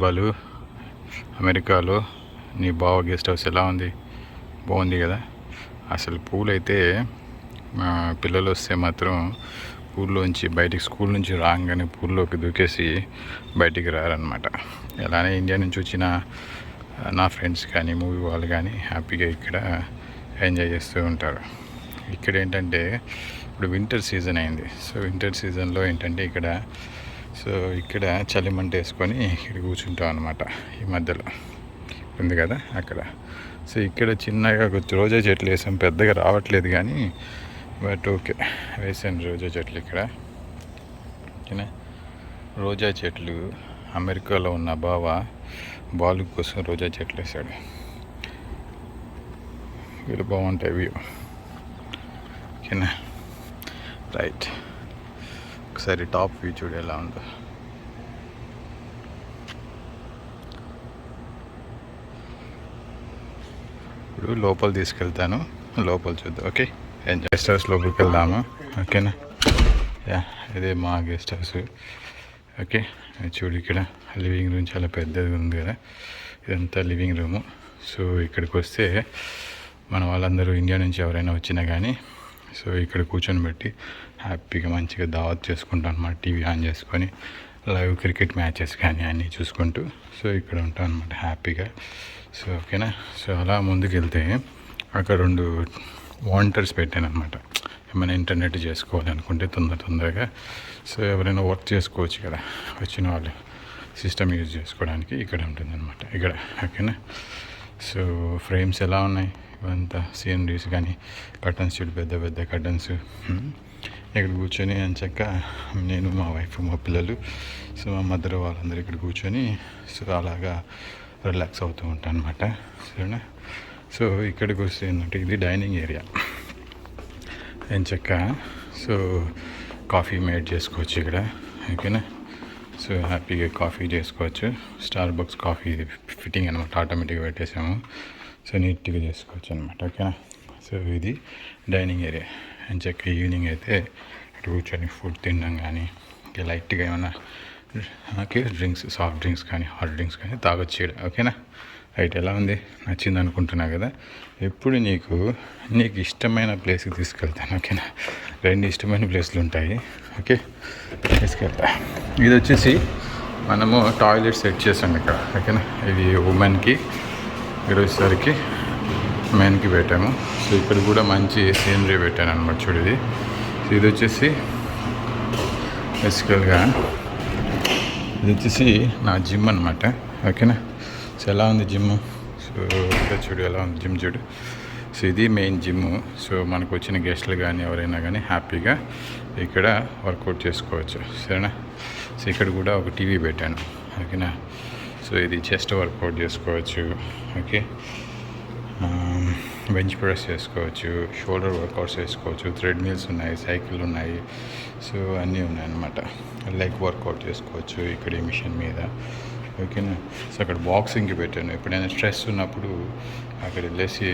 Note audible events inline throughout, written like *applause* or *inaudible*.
బాలు అమెరికాలో నీ బావ గెస్ట్ హౌస్ ఎలా ఉంది? బాగుంది కదా. అసలు పూలు అయితే మా పిల్లలు వస్తే మాత్రం పూల్లోంచి బయటికి స్కూల్ నుంచి రాగానే పూల్లోకి దూకేసి బయటికి రారనమాట ఎలానే ఇండియా నుంచి వచ్చిన నా ఫ్రెండ్స్ కానీ మూవీ వాళ్ళు కానీ హ్యాపీగా ఇక్కడ ఎంజాయ్ చేస్తూ ఉంటారు. ఇక్కడ ఏంటంటే ఇప్పుడు వింటర్ సీజన్ అయింది. సో వింటర్ సీజన్లో ఏంటంటే ఇక్కడ సో ఇక్కడ చలిమంట వేసుకొని ఇక్కడ కూర్చుంటాం అనమాట ఈ మధ్యలో. ఉంది కదా అక్కడ. సో ఇక్కడ చిన్నగా కొంచెం రోజా చెట్లు వేసాం పెద్దగా రావట్లేదు కానీ బట్ ఓకే వేసాను రోజా చెట్లు ఇక్కడ. ఓకేనా? రోజా చెట్లు అమెరికాలో ఉన్న బావ బాలు కోసం రోజా చెట్లు వేసాడు. వీళ్ళు బాగుంటాయి వ్యూ. ఓకేనా? రైట్. ఒకసారి టాప్ వ్యూ చూడు ఎలా ఉందో. ఇప్పుడు లోపల తీసుకెళ్తాను. లోపల చూద్దాం. ఓకే? గెస్ట్ హౌస్ లోపలికి వెళ్దాము? ఓకేనా? యా ఇదే మా గెస్ట్ హౌస్ ఓకే? చూడు ఇక్కడ లివింగ్ రూమ్ చాలా పెద్దది ఉంది కదా. ఇదంతా లివింగ్ రూము. సో ఇక్కడికి వస్తే మన వాళ్ళందరూ ఇండియా నుంచి ఎవరైనా వచ్చినా కానీ సో ఇక్కడ కూర్చొని పెట్టి హ్యాపీగా మంచిగా దావత్ చేసుకుంటాను అనమాట టీవీ ఆన్ చేసుకొని లైవ్ క్రికెట్ మ్యాచెస్ కానీ అన్నీ చూసుకుంటూ. సో ఇక్కడ ఉంటాను అనమాట హ్యాపీగా. సో ఓకేనా? సో అలా ముందుకు వెళ్తే అక్కడ రెండు వాంటర్స్ పెట్టాను అనమాట ఏమైనా ఇంటర్నెట్ చేసుకోవాలనుకుంటే తొందర తొందరగా. సో ఎవరైనా వర్క్ చేసుకోవచ్చు కదా వచ్చిన వాళ్ళు సిస్టమ్ యూజ్ చేసుకోవడానికి ఇక్కడ ఉంటుందన్నమాట ఇక్కడ ఓకేనా? సో ఫ్రేమ్స్ ఎలా ఉన్నాయి? ఇవంతా సీనరీస్ కానీ కర్టన్స్ చూడు పెద్ద పెద్ద కర్టన్స్. ఇక్కడ కూర్చొని చక్క నేను మా వైఫ్ మా పిల్లలు సో మా మదర్ వాళ్ళందరూ ఇక్కడ కూర్చొని సో అలాగా రిలాక్స్ అవుతూ ఉంటాను అనమాట సరేనా? సో ఇక్కడికి వస్తే ఏంటంటే ఇది డైనింగ్ ఏరియా చక్క? సో కాఫీ మేడ్ చేసుకోవచ్చు ఇక్కడ. ఓకేనా? సో హ్యాపీగా కాఫీ చేసుకోవచ్చు. స్టార్ బక్స్ కాఫీ ఫిట్టింగ్ అనమాట ఆటోమేటిక్గా పెట్టేసాము. సో నీట్గా చేసుకోవచ్చు అనమాట ఓకేనా సో ఇది డైనింగ్ ఏరియా అండ్ చెక్క ఈవినింగ్ అయితే ఇటు కూర్చొని ఫుడ్ తినడం కానీ ఇంకా లైట్గా ఏమైనా ఓకే డ్రింక్స్ సాఫ్ట్ డ్రింక్స్ కానీ హాట్ డ్రింక్స్ కానీ తాగొచ్చు ఓకేనా రైట్ ఎలా ఉంది నచ్చింది అనుకుంటున్నా కదా ఎప్పుడు నీకు నీకు ఇష్టమైన ప్లేస్కి తీసుకెళ్తాను. ఓకేనా రెండు ఇష్టమైన ప్లేస్లు ఉంటాయి. ఓకే తీసుకెళ్తా. ఇది వచ్చేసి మనము టాయిలెట్ సెట్ చేసాం ఇక్కడ. ఓకేనా ఇది ఉమెన్కి ఇక్కడ మెయిన్కి పెట్టాము. సో ఇక్కడ కూడా మంచి సీనరీ పెట్టాను అనమాట చూడు ఇది. సో ఇది వచ్చేసి బేసికల్గా ఇది వచ్చేసి నా జిమ్ అనమాట ఓకేనా? సో ఎలా ఉంది జిమ్? సో ఇక్కడ చూడు ఎలా ఉంది జిమ్ చూడు. సో ఇది మెయిన్ జిమ్. సో మనకు వచ్చిన గెస్ట్లు కానీ ఎవరైనా కానీ హ్యాపీగా ఇక్కడ వర్కౌట్ చేసుకోవచ్చు. సరేనా? సో ఇక్కడ కూడా ఒక టీవీ పెట్టాను. ఓకేనా? సో ఇది చెస్ట్ వర్కౌట్ చేసుకోవచ్చు ఓకే? బెంచ్ ప్రెస్ చేసుకోవచ్చు షోల్డర్ వర్కౌట్స్ చేసుకోవచ్చు థ్రెడ్ మిల్స్ ఉన్నాయి సైకిల్ ఉన్నాయి సో అన్నీ ఉన్నాయన్నమాట. లెగ్ వర్కౌట్ చేసుకోవచ్చు ఇక్కడ ఈ మిషన్ మీద ఓకేనా? సో అక్కడ బాక్సింగ్కి పెట్టాను. ఎప్పుడైనా స్ట్రెస్ ఉన్నప్పుడు అక్కడ వెళ్ళేసి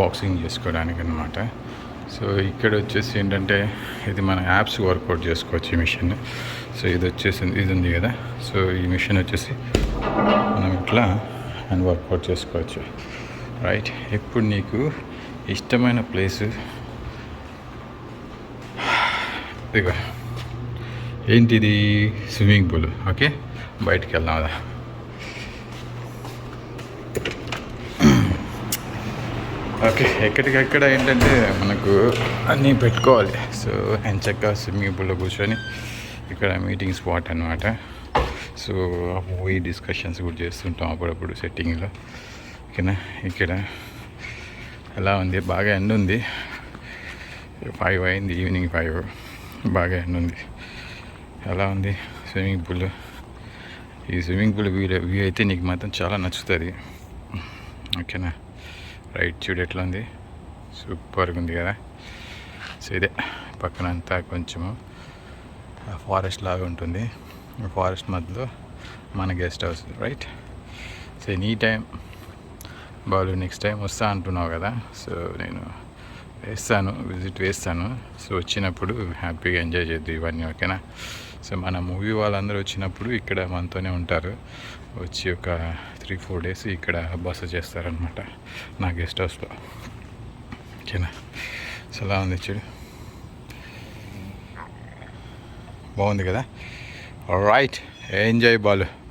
బాక్సింగ్ చేసుకోవడానికి అనమాట సో ఇక్కడ వచ్చేసి ఏంటంటే ఇది మన యాప్స్ వర్కౌట్ చేసుకోవచ్చు ఈ మిషన్. సో ఇది వచ్చేసింది ఇది ఉంది కదా. సో ఈ మిషన్ వచ్చేసి మనం ఇట్లా అండ్ వర్కౌట్ చేసుకోవచ్చు. రైట్ ఎప్పుడు నీకు ఇష్టమైన ప్లేస్ *sighs* ఇదిగో. ఏంటిది? స్విమ్మింగ్ పూల్ ఓకే బయటికి వెళ్దాం కదా ఓకే ఎక్కడికెక్కడ ఏంటంటే మనకు అన్నీ పెట్టుకోవాలి. సో ఎంచక్క స్విమ్మింగ్ పూల్లో కూర్చొని ఇక్కడ మీటింగ్ స్పాట్ అనమాట సో మూవీ డిస్కషన్స్ కూడా చేస్తుంటాం అప్పుడప్పుడు సెట్టింగ్లో ఓకేనా? ఇక్కడ ఎలా ఉంది? బాగా ఎండ్ ఉంది. ఫైవ్ అయింది ఈవినింగ్ ఫైవ్ బాగా ఎండ్ ఉంది. ఎలా ఉంది స్విమ్మింగ్ పూల్? ఈ స్విమ్మింగ్ పూల్ వ్యూ వ్యూ అయితే నీకు మాత్రం చాలా నచ్చుతుంది. ఓకేనా? రైట్ చూడు ఎట్లా ఉంది సూపర్గా ఉంది కదా? సో ఇదే పక్కన అంతా కొంచెము ఫారెస్ట్ లాగా ఉంటుంది. ఫారెస్ట్ మధ్యలో మన guest house right? So any time Balu next time వస్తా అంటున్నావు కదా? సో నేను వేస్తాను విజిట్ వేస్తాను. సో వచ్చినప్పుడు హ్యాపీగా ఎంజాయ్ చేద్దు ఇవన్నీ ఓకేనా? సో మన మూవీ వాళ్ళందరూ వచ్చినప్పుడు ఇక్కడ మనతోనే ఉంటారు. వచ్చి ఒక త్రీ ఫోర్ డేస్ ఇక్కడ బస చేస్తారనమాట నా గెస్ట్ హౌస్లో. ఓకేనా? సో ఎలా ఉంది చూడు. బాగుంది కదా? Right enjoy Balu.